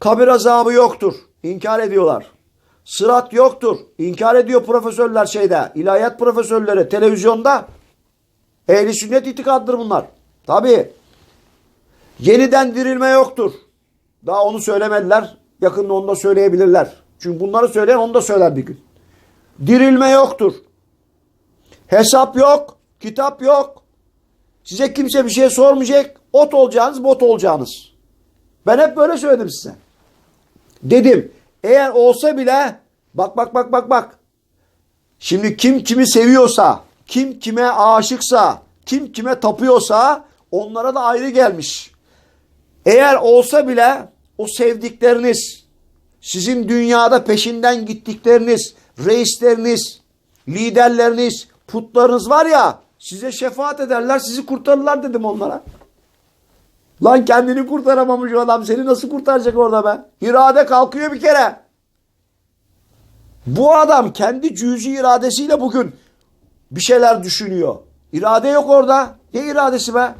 Kabir azabı yoktur. İnkar ediyorlar. Sırat yoktur. İnkar ediyor profesörler şeyde. ilahiyat profesörleri televizyonda. Ehli sünnet itikadıdır bunlar. Tabi. Yeniden dirilme yoktur. Daha onu söylemediler. Yakında onu da söyleyebilirler. Çünkü bunları söyleyen onu da söyler bir gün. Dirilme yoktur. Hesap yok. Kitap yok. Size kimse bir şey sormayacak. Ot olacağınız, bot olacağınız. Ben hep böyle söyledim size. Dedim eğer olsa bile bak bak bak bak bak. Şimdi kim kimi seviyorsa, kim kime aşıksa, kim kime tapıyorsa onlara da ayrı gelmiş. Eğer olsa bile o sevdikleriniz, sizin dünyada peşinden gittikleriniz, reisleriniz, liderleriniz, putlarınız var ya size şefaat ederler, sizi kurtarırlar dedim onlara. Lan kendini kurtaramamış o adam seni nasıl kurtaracak orada be? İrade kalkıyor bir kere. Bu adam kendi cüzi iradesiyle bugün bir şeyler düşünüyor. İrade yok orada. Ne iradesi be?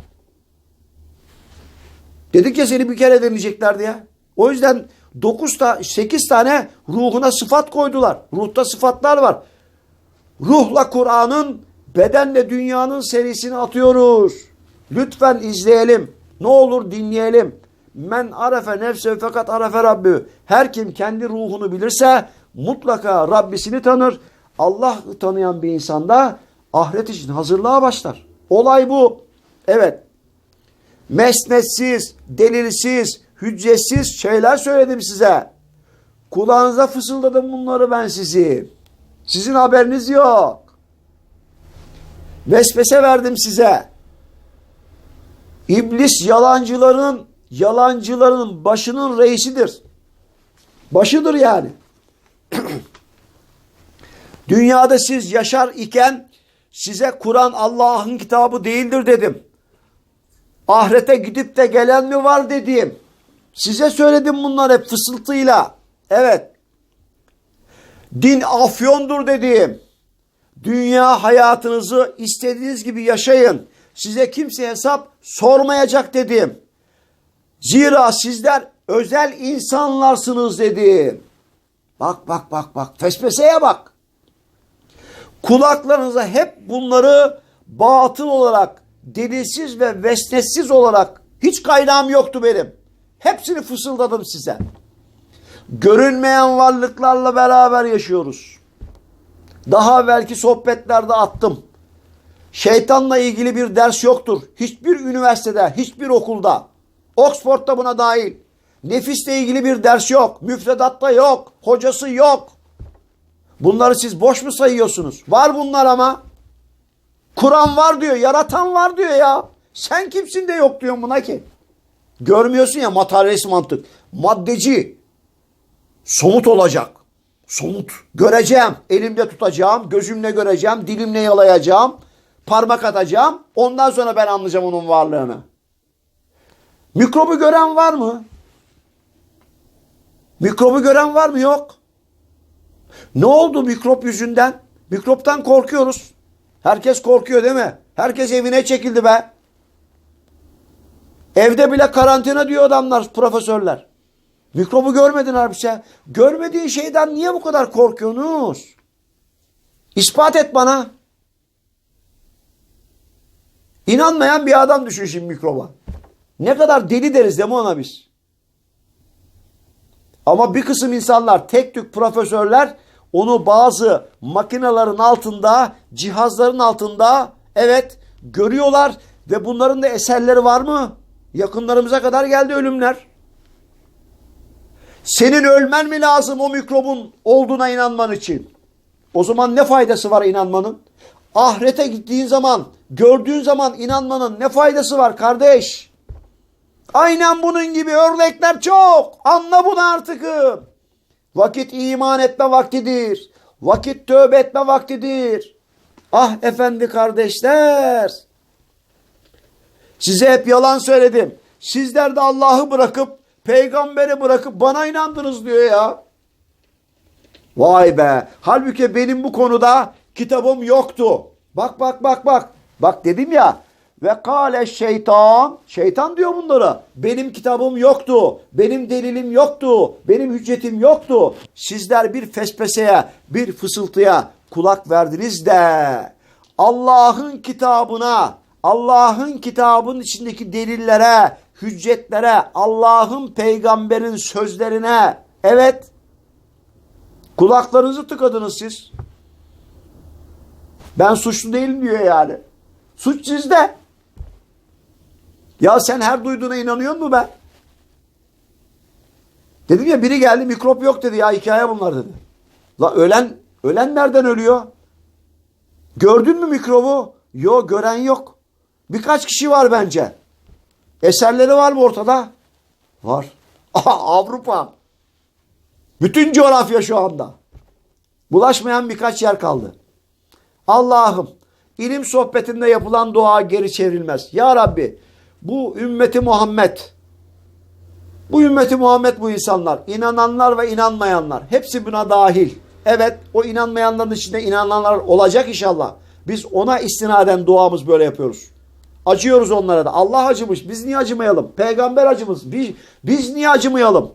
Dedik ya seni bir kere deneyecekler diye. O yüzden 9 ta 8 tane ruhuna sıfat koydular. Ruhta sıfatlar var. Ruhla Kur'an'ın bedenle dünyanın serisini atıyoruz. Lütfen izleyelim. Ne olur dinleyelim. Men arefe nefse fakat arefe Rabbi. Her kim kendi ruhunu bilirse mutlaka Rabbisini tanır. Allah tanıyan bir insanda ahiret için hazırlığa başlar. Olay bu. Evet. Mesnetsiz, delilsiz, hüccetsiz şeyler söyledim size. Kulağınıza fısıldadım bunları ben sizi. Sizin haberiniz yok. Vesvese verdim size. İblis yalancıların yalancıların başının reisidir. Başıdır yani. Dünyada siz yaşar iken size Kur'an Allah'ın kitabı değildir dedim. Ahirete gidip de gelen mi var dedim. Size söyledim bunlar hep fısıltıyla. Evet. Din afyondur dedim. Dünya hayatınızı istediğiniz gibi yaşayın. Size kimse hesap sormayacak dedim. Zira sizler özel insanlarsınız dedim. Bak bak bak bak. Fesfeseye bak. Kulaklarınıza hep bunları batıl olarak, delilsiz ve vesnetsiz olarak hiç kaynağım yoktu benim. Hepsini fısıldadım size. Görünmeyen varlıklarla beraber yaşıyoruz. Daha belki sohbetlerde attım. Şeytanla ilgili bir ders yoktur. Hiçbir üniversitede, hiçbir okulda. Oxford'da buna dahil. Nefisle ilgili bir ders yok. Müfredatta yok. Hocası yok. Bunları siz boş mu sayıyorsunuz? Var bunlar ama. Kur'an var diyor. Yaratan var diyor ya. Sen kimsin de yok diyorsun buna ki. Görmüyorsun ya materyalist mantık. Maddeci. Somut olacak. Somut. Göreceğim. Elimde tutacağım. Gözümle göreceğim. Dilimle yalayacağım. Parmak atacağım. Ondan sonra ben anlayacağım onun varlığını. Mikrobu gören var mı? Mikrobu gören var mı? Yok. Ne oldu mikrop yüzünden? Mikroptan korkuyoruz. Herkes korkuyor değil mi? Herkes evine çekildi be. Evde bile karantina diyor adamlar, profesörler. Mikrobu görmedin halbuki. Görmediğin şeyden niye bu kadar korkuyorsunuz? İspat et bana. İnanmayan bir adam düşün şimdi mikroba. Ne kadar deli deriz değil mi ona biz? Ama bir kısım insanlar, tek tük profesörler onu bazı makinelerin altında, cihazların altında evet görüyorlar ve bunların da eserleri var mı? Yakınlarımıza kadar geldi ölümler. Senin ölmen mi lazım o mikrobun olduğuna inanman için? O zaman ne faydası var inanmanın? Ahirete gittiğin zaman, gördüğün zaman inanmanın ne faydası var kardeş? Aynen bunun gibi örnekler çok. Anla bunu artık. Vakit iman etme vaktidir. Vakit tövbe etme vaktidir. Ah efendi kardeşler. Size hep yalan söyledim. Sizler de Allah'ı bırakıp peygamberi bırakıp bana inandınız diyor ya. Vay be. Halbuki benim bu konuda kitabım yoktu. Bak bak bak bak. Bak dedim ya Ve kâle şeytan, şeytan diyor bunlara. Benim kitabım yoktu, benim delilim yoktu, benim hüccetim yoktu. Sizler bir fespeseye, bir fısıltıya kulak verdiniz de Allah'ın kitabına, Allah'ın kitabın içindeki delillere, hüccetlere, Allah'ın peygamberin sözlerine, evet kulaklarınızı tıkadınız siz. Ben suçlu değilim diyor yani. Suç sizde. Ya sen her duyduğuna inanıyor mu be? Dedim ya biri geldi mikrop yok dedi ya hikaye bunlar dedi. La ölen ölen nereden ölüyor? Gördün mü mikrobu? Yok gören yok. Birkaç kişi var bence. Eserleri var mı ortada? Var. Aha, Avrupa. Bütün coğrafya şu anda. Bulaşmayan birkaç yer kaldı. Allah'ım ilim sohbetinde yapılan dua geri çevrilmez. Ya Rabbi bu ümmeti Muhammed bu ümmeti Muhammed bu insanlar. inananlar ve inanmayanlar. Hepsi buna dahil. Evet o inanmayanların içinde inananlar olacak inşallah. Biz ona istinaden duamız böyle yapıyoruz. Acıyoruz onlara da. Allah acımış. Biz niye acımayalım? Peygamber acımış. Biz, biz niye acımayalım?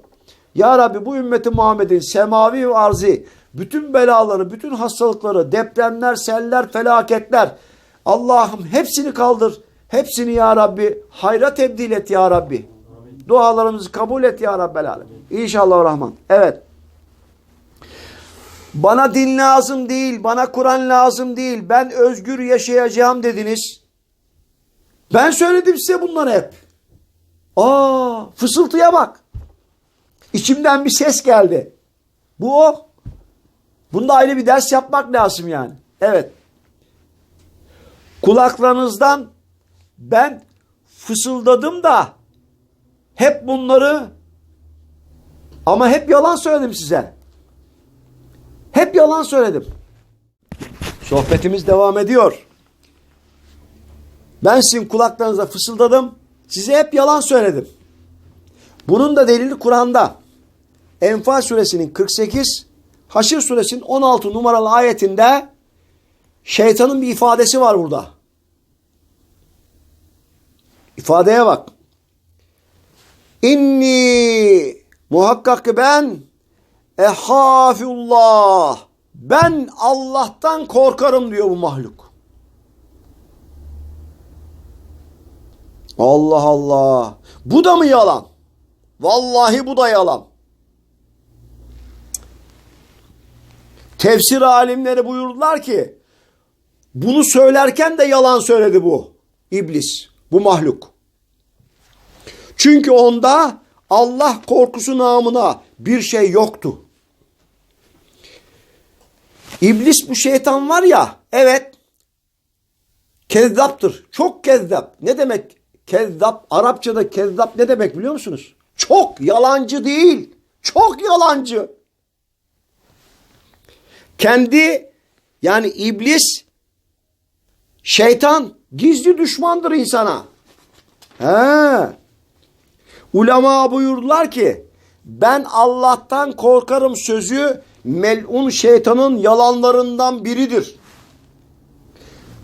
Ya Rabbi bu ümmeti Muhammed'in semavi ve arzi bütün belaları, bütün hastalıkları, depremler, seller, felaketler Allah'ım hepsini kaldır. Hepsini ya Rabbi hayra tebdil et ya Rabbi. Dualarımızı kabul et ya Rabbel Alem. İnşallah Rahman. Evet. Bana din lazım değil, bana Kur'an lazım değil. Ben özgür yaşayacağım dediniz. Ben söyledim size bunları hep. Aa, fısıltıya bak. İçimden bir ses geldi. Bu o. Bunda ayrı bir ders yapmak lazım yani. Evet. Kulaklarınızdan ben fısıldadım da hep bunları ama hep yalan söyledim size. Hep yalan söyledim. Sohbetimiz devam ediyor. Ben sizin kulaklarınıza fısıldadım. Size hep yalan söyledim. Bunun da delili Kur'an'da. Enfal suresinin 48, Haşr suresinin 16 numaralı ayetinde şeytanın bir ifadesi var burada. İfadeye bak. İnni muhakkak ki ben ehafullah ben Allah'tan korkarım diyor bu mahluk. Allah Allah. Bu da mı yalan? Vallahi bu da yalan. Tefsir alimleri buyurdular ki bunu söylerken de yalan söyledi bu iblis, bu mahluk. Çünkü onda Allah korkusu namına bir şey yoktu. İblis bu şeytan var ya, evet kezzaptır. Çok kezzap. Ne demek kezzap? Arapçada kezzap ne demek biliyor musunuz? Çok yalancı değil. Çok yalancı. Kendi yani iblis şeytan gizli düşmandır insana. He. Ulema buyurdular ki ben Allah'tan korkarım sözü melun şeytanın yalanlarından biridir.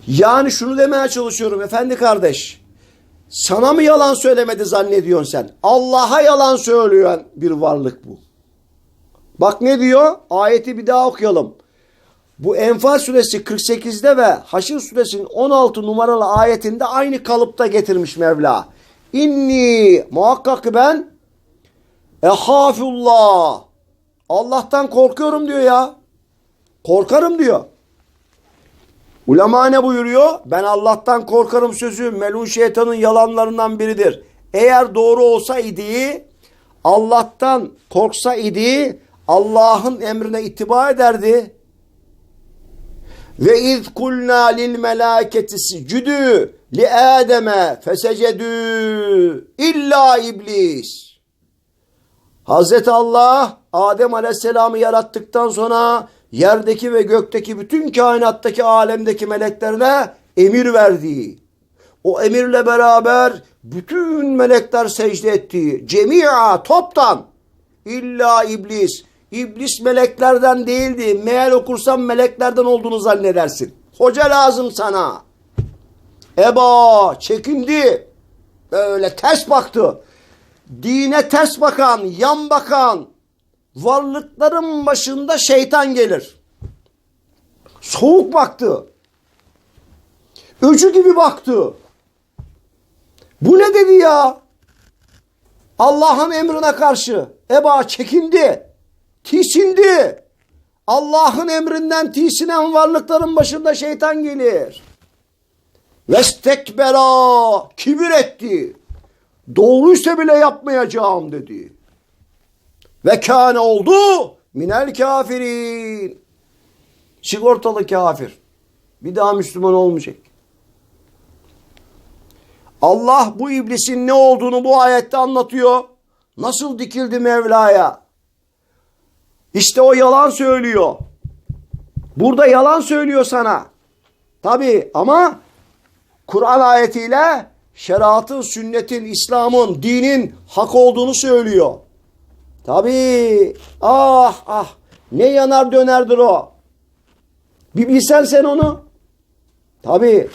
Yani şunu demeye çalışıyorum efendi kardeş. Sana mı yalan söylemedi zannediyorsun sen? Allah'a yalan söyleyen bir varlık bu. Bak ne diyor? Ayeti bir daha okuyalım. Bu Enfal suresi 48'de ve Haşr suresinin 16 numaralı ayetinde aynı kalıpta getirmiş Mevla. İnni muhakkak ben ehafullah. Allah'tan korkuyorum diyor ya. Korkarım diyor. Ulema ne buyuruyor? Ben Allah'tan korkarım sözü melun şeytanın yalanlarından biridir. Eğer doğru olsa idi Allah'tan korksa idi Allah'ın emrine ittiba ederdi. Ve iz kulna lil melâketi sicudü li Adem'e fesecedü illa iblis. Hazreti Allah Adem Aleyhisselam'ı yarattıktan sonra yerdeki ve gökteki bütün kainattaki alemdeki meleklerine emir verdiği. O emirle beraber bütün melekler secde ettiği. Cemia toptan. illa iblis. İblis meleklerden değildi. Meğer okursan meleklerden olduğunu zannedersin. Hoca lazım sana. Eba çekindi. Böyle ters baktı. Dine ters bakan, yan bakan varlıkların başında şeytan gelir. Soğuk baktı. Öcü gibi baktı. Bu ne dedi ya? Allah'ın emrine karşı. Eba çekindi. Tiksindi. Allah'ın emrinden tiksinen varlıkların başında şeytan gelir. Vestekbera kibir etti. Doğruysa bile yapmayacağım dedi. Ve kâne oldu minel kafirin. Sigortalı kafir. Bir daha Müslüman olmayacak. Allah bu iblisin ne olduğunu bu ayette anlatıyor. Nasıl dikildi Mevla'ya? İşte o yalan söylüyor. Burada yalan söylüyor sana. Tabi ama Kur'an ayetiyle şeriatın, sünnetin, İslam'ın, dinin hak olduğunu söylüyor. Tabi ah ah ne yanar dönerdir o. Bir bilsen sen onu. Tabi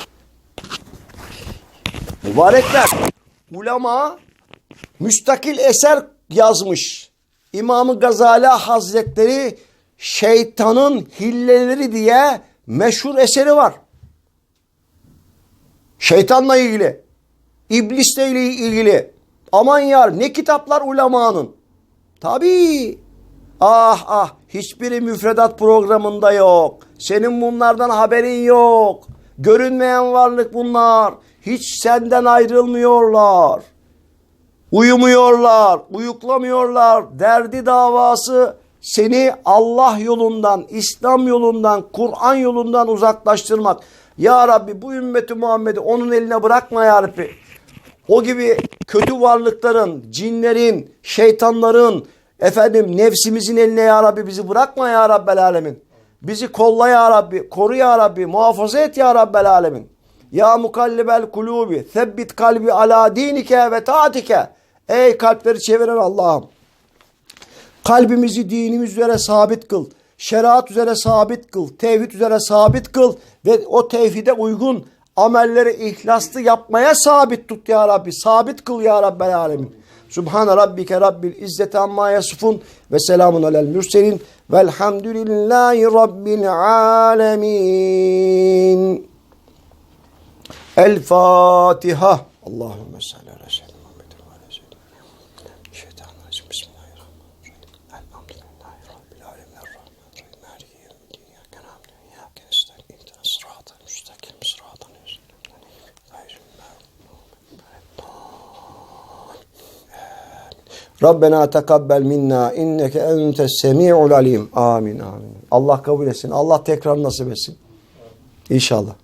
mübarekler ulema müstakil eser yazmış. İmam-ı Gazali Hazretleri şeytanın hilleleri diye meşhur eseri var. Şeytanla ilgili. İblisle ilgili. Aman yar ne kitaplar ulemanın. Tabii. Ah ah hiçbiri müfredat programında yok. Senin bunlardan haberin yok. Görünmeyen varlık bunlar. Hiç senden ayrılmıyorlar. Uyumuyorlar, uyuklamıyorlar. Derdi davası seni Allah yolundan, İslam yolundan, Kur'an yolundan uzaklaştırmak. Ya Rabbi bu ümmeti Muhammed'i onun eline bırakma ya Rabbi. O gibi kötü varlıkların, cinlerin, şeytanların, efendim nefsimizin eline ya Rabbi bizi bırakma ya Rabbel Alemin. Bizi kolla ya Rabbi, koru ya Rabbi, muhafaza et ya Rabbel Alemin. Ya mukallibel kulubi, sebbit kalbi ala dinike ve taatike. Ey kalpleri çeviren Allah'ım. Kalbimizi dinimiz üzere sabit kıl. Şeriat üzere sabit kıl. Tevhid üzere sabit kıl. Ve o tevhide uygun amelleri ihlaslı yapmaya sabit tut ya Rabbi. Sabit kıl ya Rabbel Alemin. Subhane Rabbike Rabbil İzzeti Amma Yasifun ve selamun alel mürselin velhamdülillahi Rabbil Alemin. El Fatiha. Allahümme salli ala Rabbena tekabbel minna inneke entes semi'ul alim. Amin amin. Allah kabul etsin. Allah tekrar nasip etsin. İnşallah.